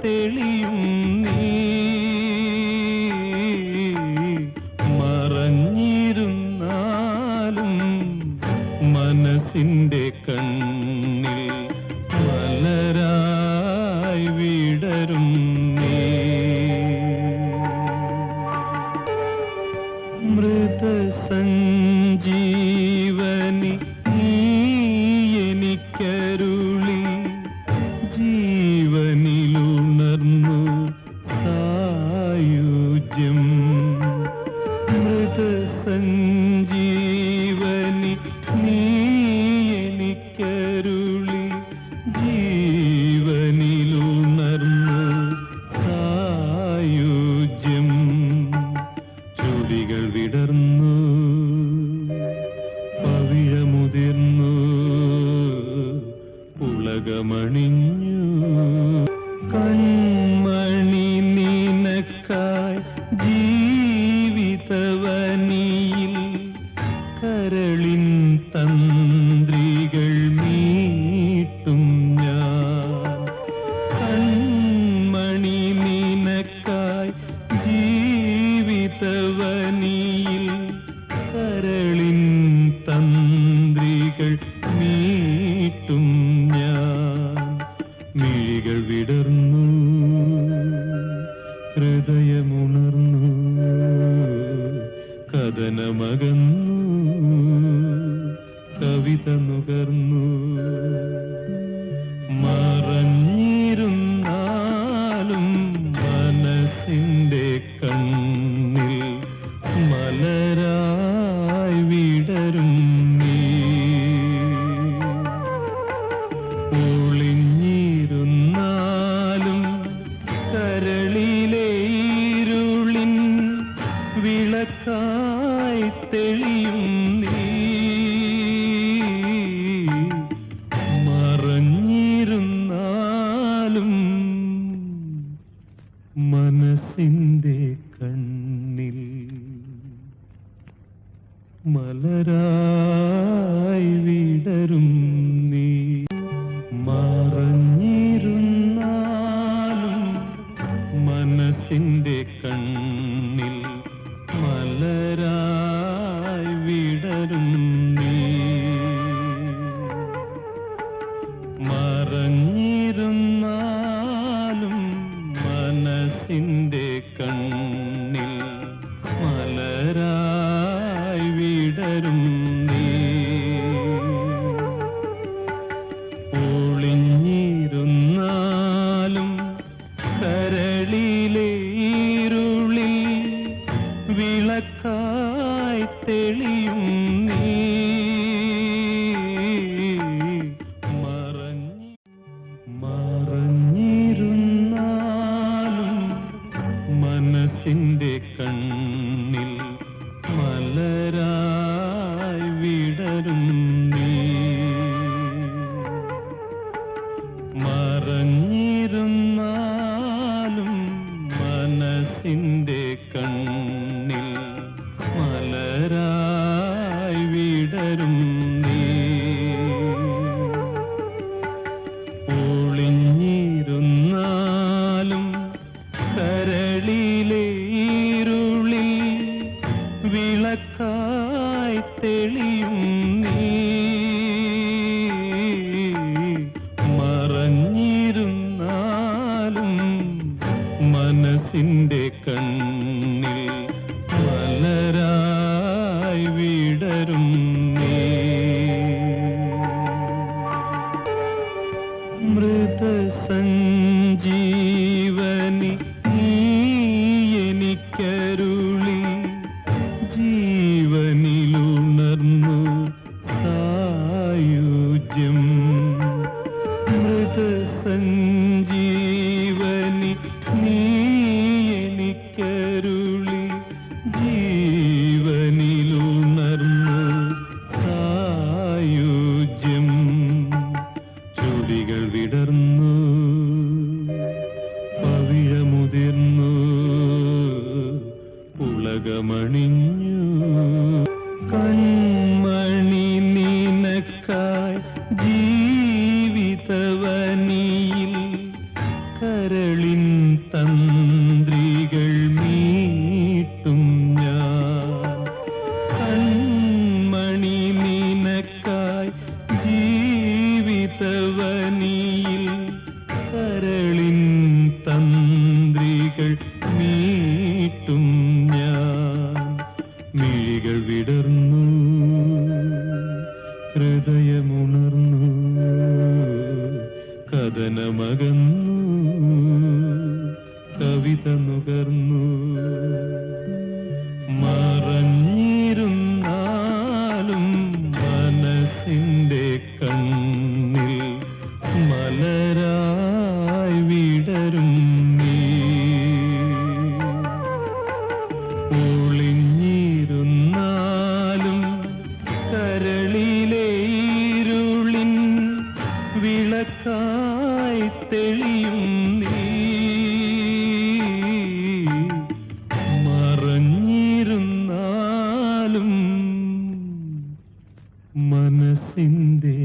തെളിയും തവനിയിൽ കരളിൻ തന്ത്രികൾ നീട്ടും ഞാൻ. മിഴികൾ വിടർന്നു. ഹൃദയമു ഒളിഞ്ഞിരുന്നാലും ഇരുളിൻ വിളക്കായി മറഞ്ഞിരുന്നാലും കണ്ണിൽ മലരാ மரங்கள் കമണിഞ്ഞു കൺമണി നിനക്കായി ജീവിതവനിയിൽ കരളിൻ തന്ത്രികൾ മീട്ടും ഞാൻ. കൺമണി നിനക്കായി ജീവിതവനിയിൽ ഉണർന്നു. കഥനമകന്നു. കവിത നുകർന്നു. മറഞ്ഞു ಸಿಂಧೆ